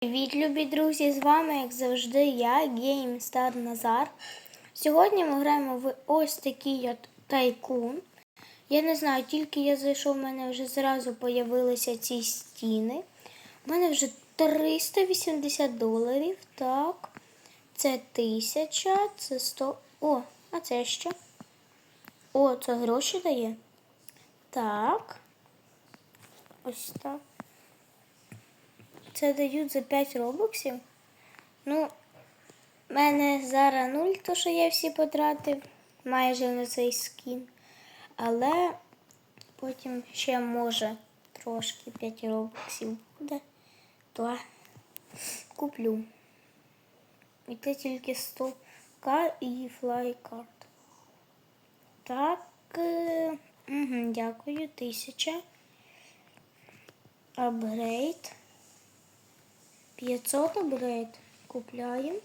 Привіт, любі друзі! З вами, як завжди, я, GameStar Назар. Сьогодні ми граємо в ось такий от тайкун. Я не знаю, тільки я зайшов, в мене вже зразу появилися ці стіни. У мене вже 380 доларів. Так. Це 1000, це 100. О, а це що? О, це гроші дає. Так. Ось так. Це дають за 5 робоксів. Ну, в мене зараз 0, то що я всі потратив майже на цей скін. Але потім ще може трошки 5 робоксів буде. То куплю. І це тільки 100к і флайкарт. Так, угу, дякую, 1000. Апгрейд. 500 апгрейд купляємо.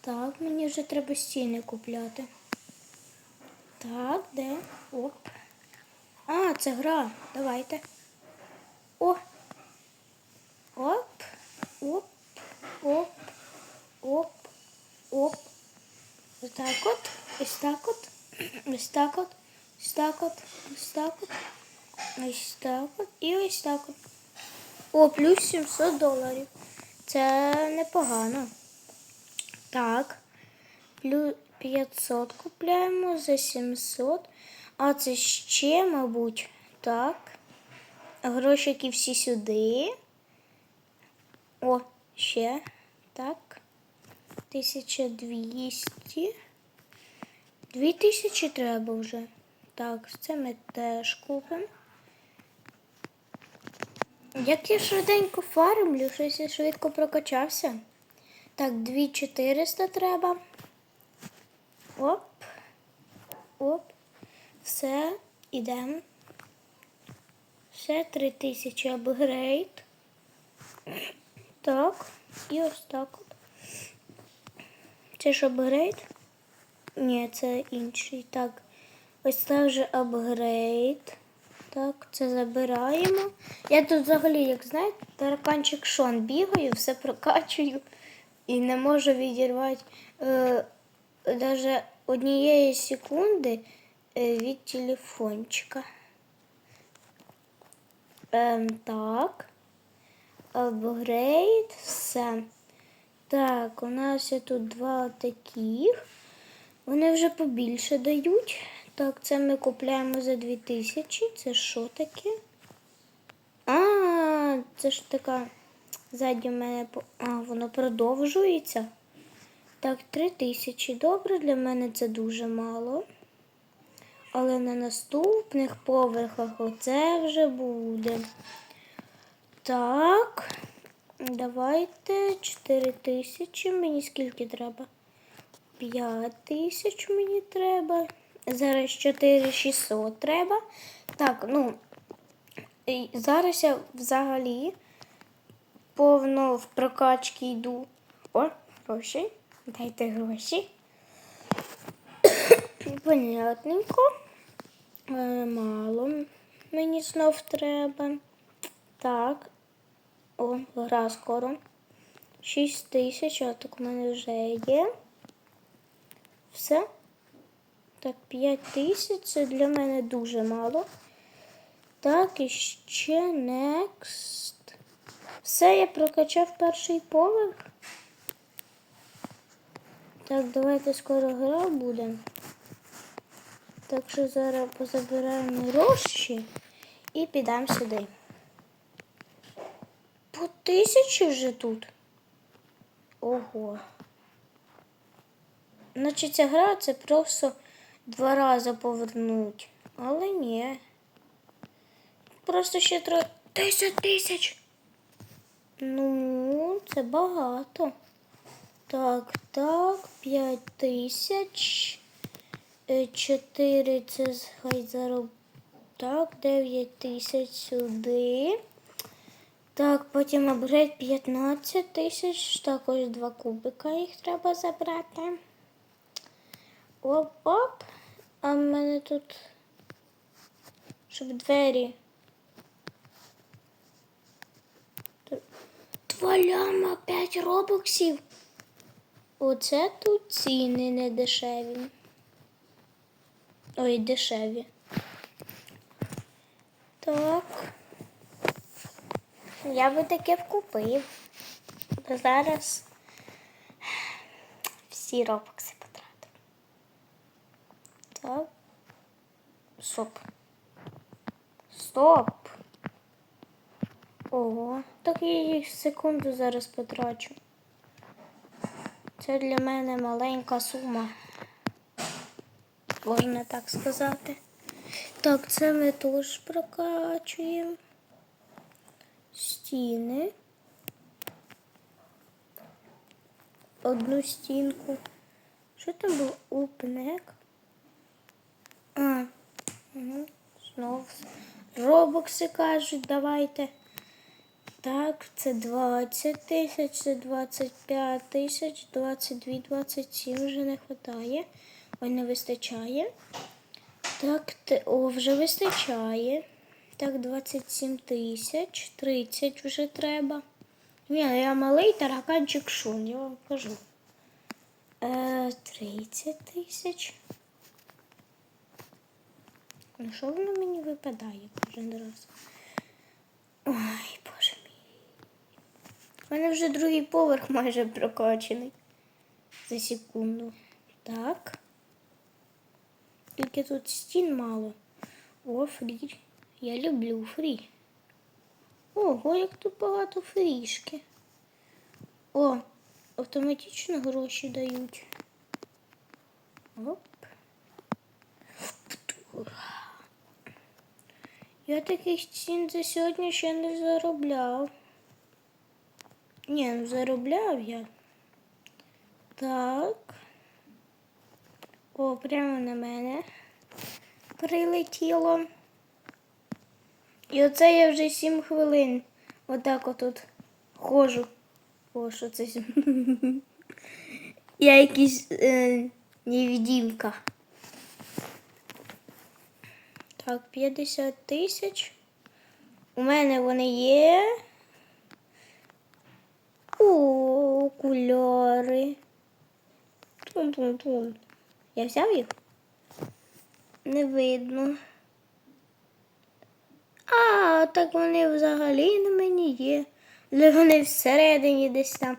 Так, мені вже треба стіни купляти. Так, де? Оп. А, це гра. Давайте. О! Оп, оп, оп, оп, оп. Ось так от, ось так от, ось так от, ось так от, ось так от, ось так от і ось так от. О, плюс 700 доларів. Це непогано. Так. Плюс 500 купляємо за 700. А це ще, мабуть, так. Грошики всі сюди. О, ще. Так. 1200. 2000 треба вже. Так, це ми теж купимо. Як я швиденько фармлю, щось я швидко прокачався. Так, 2400 треба. Оп. Оп. Все, ідемо. Все, 3000 апгрейд. Так, і ось так от. Це ж апгрейд? Ні, це інший. Так, ось це вже апгрейд. Так, це забираємо. Я тут взагалі, як знаєте, тараканчик Шон бігаю, все прокачую і не можу відірвати е, однієї секунди е, від телефончика. Ем, так. Апгрейд, все. Так, у нас є тут два таких. Вони вже побільше дають. Так, це ми купляємо за 2000. Це що таке? А, це ж така. Ззаді в мене а, воно продовжується. Так, 3000. Добре, для мене це дуже мало. Але на наступних поверхах оце вже буде. Так, давайте 4000. Мені скільки треба? 5000 мені треба. Зараз 4600 треба. Так, ну, зараз я взагалі повно в прокачки йду. О, гроші. Дайте гроші. Понятненько. Е, мало мені знов треба. Так. О, гра скоро. 6 тисяч, а так у мене вже є. Все. Так, 5 тисяч це для мене дуже мало. Так, і ще next. Все, я прокачав перший поверх. Так, давайте скоро гра буде. Так що зараз позабираємо гроші і підемо сюди. По тисячі вже тут. Ого. Значить, ця гра це просто два рази повернуть. Але ні. Просто ще тро... 10 тисяч. Ну, це багато. Так, так, 5 тисяч. 4 це хай зароб. Так, 9 тисяч сюди. Так, потім апгрейд 15 тисяч. Так, ось два кубика їх треба забрати. Оп-оп. А в мене тут, щоб двері. Два ляма, п'ять робоксів. Оце тут ціни не дешеві. Ой, дешеві. Так. Я би таке вкупив. Зараз всі робокси потратив. Так. Стоп. Стоп. Ого, так я їх секунду зараз потрачу. Це для мене маленька сума. Можна так сказати. Так, це ми теж прокачуємо. Стіни. Одну стінку. Що там було? Упнек. А, Знову. Робокси кажуть, давайте. Так, це 20 тисяч, це 25 тисяч, 22, 27 вже не вистачає. Ой, не вистачає. Так, о, вже вистачає. Так, 27 тисяч, 30 вже треба. Ні, я малий тараканчик шун, я вам кажу. Е, 30 тисяч. Ну, що воно мені випадає кожен раз? Ой, боже мій. У мене вже другий поверх майже прокачений. За секунду. Так. Тільки тут стін мало. О, фрі. Я люблю фрі. Ого, як тут багато фрішки. О, автоматично гроші дають. Оп. Я таких цін за сьогодні ще не заробляв. Ні, ну заробляв я. Так. О, прямо на мене прилетіло. І оце я вже 7 хвилин. Отак отут ходжу. О, що це? Я якийсь е. Так, 50 тисяч. У мене вони є. О, окуляри. Тун-тун-тун. Я взяв їх? Не видно. А, так вони взагалі на мені є. Але вони всередині десь там.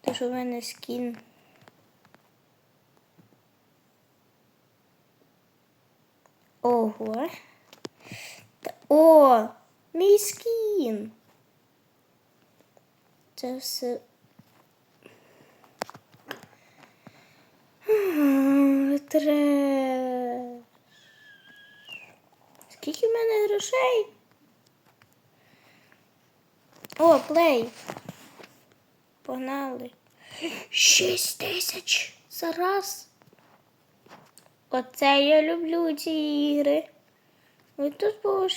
Тож у мене скін. Ого. О, мій скін. Це все. Треш. Скільки в мене грошей? О, плей. Погнали. Шість тисяч за раз. Оце я люблю ці ігри. Ось тут було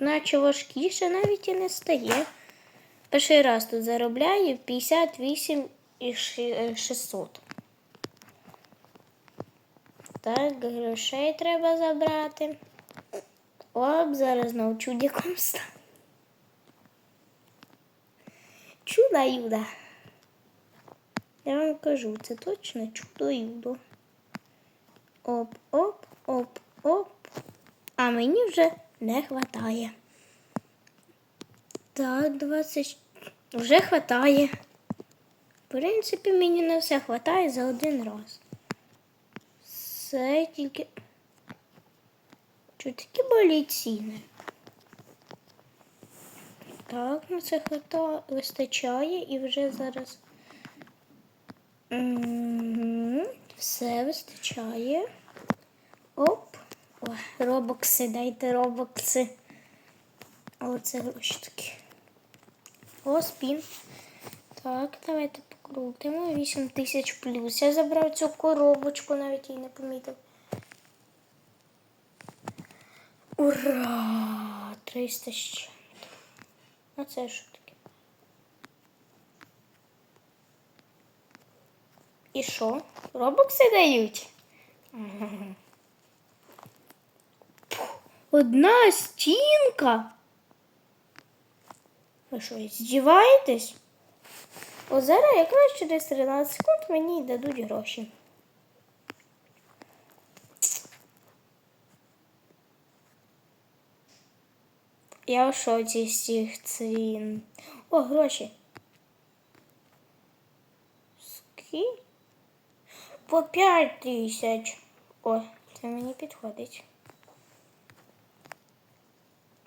наче важкіше навіть і не стає. Перший раз тут заробляю 58 і е, 600. Так, грошей треба забрати. Оп, зараз знов чудиком стане. Чудо юда. Я вам кажу, це точно чудо юдо. Оп, оп, оп, оп. А мені вже не хватає. Так, 20. Вже хватає. В принципі, мені на все хватає за один раз. Все тільки. Чого такі болять ціни? Так, на це хвата вистачає і вже зараз. Мгм, Все вистачає. Робокси, дайте робокси. Оце гроші такі. О, спін. Так, давайте покрутимо. 8 тисяч плюс. Я забрав цю коробочку, навіть її не помітив. Ура! 300 з чим-то. А це що таке? І що? Робокси дають? Одна стінка. Ви що, здіваєтесь? О, зараз якраз через 13 секунд мені дадуть гроші. Я в шоці з цих цін. О, гроші. Скільки? По 5 тисяч. О, це мені підходить.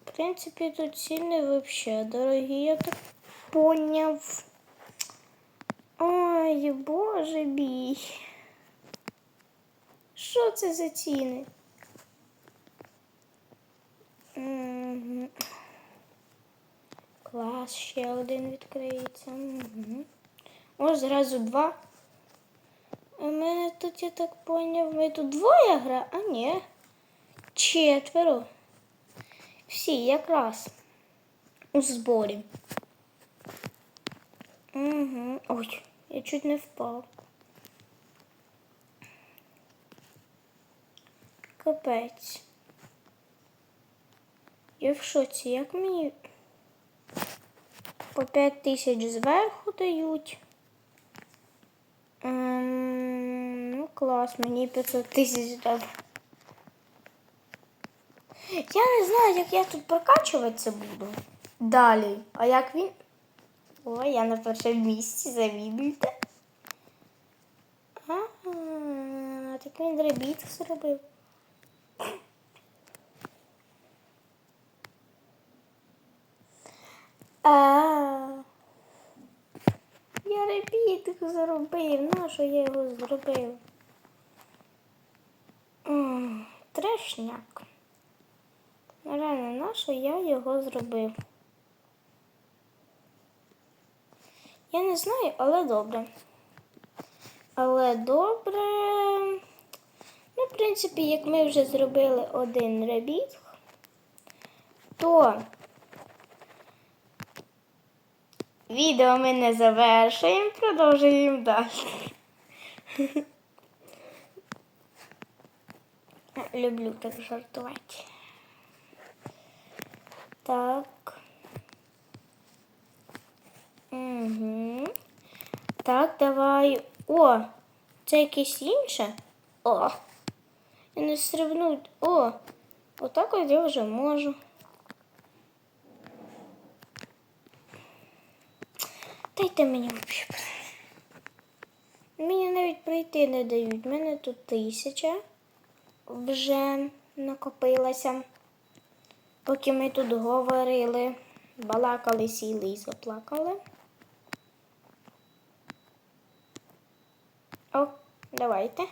В принципі, тут ціни вообще дорогі, я так поняв. Ой, боже мій. Що це за ціни? Мгм. Клас, ще один відкриється. Мгм. О, зразу два. У мене тут, я так поняв, ми тут двоє гра, а ні. Четверо. Всі якраз у зборі. Угу. Ой, я чуть не впав. Капець. Я в шоці, як мені по 5 тисяч зверху дають. Ем, ну, клас, мені 500 тисяч дав. Я не знаю, як я тут прокачуватися буду. Далі. А як він. О, я на першому місці завідуйте. Ага, так він дребіт зробив. А. Я ребітик зробив. Ну, що я його зробив? Трешняк. Реально, на що я його зробив? Я не знаю, але добре. Але добре. Ну, в принципі, як ми вже зробили один ребіт, то відео ми не завершуємо, продовжуємо далі. Люблю так жартувати. Так. Угу. Так, давай. О, це якесь інше. О. Я не стрибну. О, отак от я вже можу. Дайте мені взагалі. Мені навіть пройти не дають. У мене тут тисяча вже накопилася. Поки ми тут говорили, балакали, сіли і заплакали. О, давайте.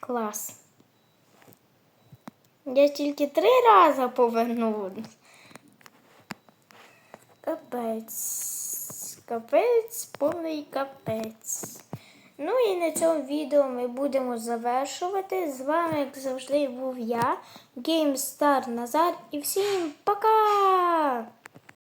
Клас. Я тільки три рази повернулась. Капець. Капець, повний капець. Ну і на цьому відео ми будемо завершувати. З вами, як завжди, був я, GameStar Назар. І всім пока!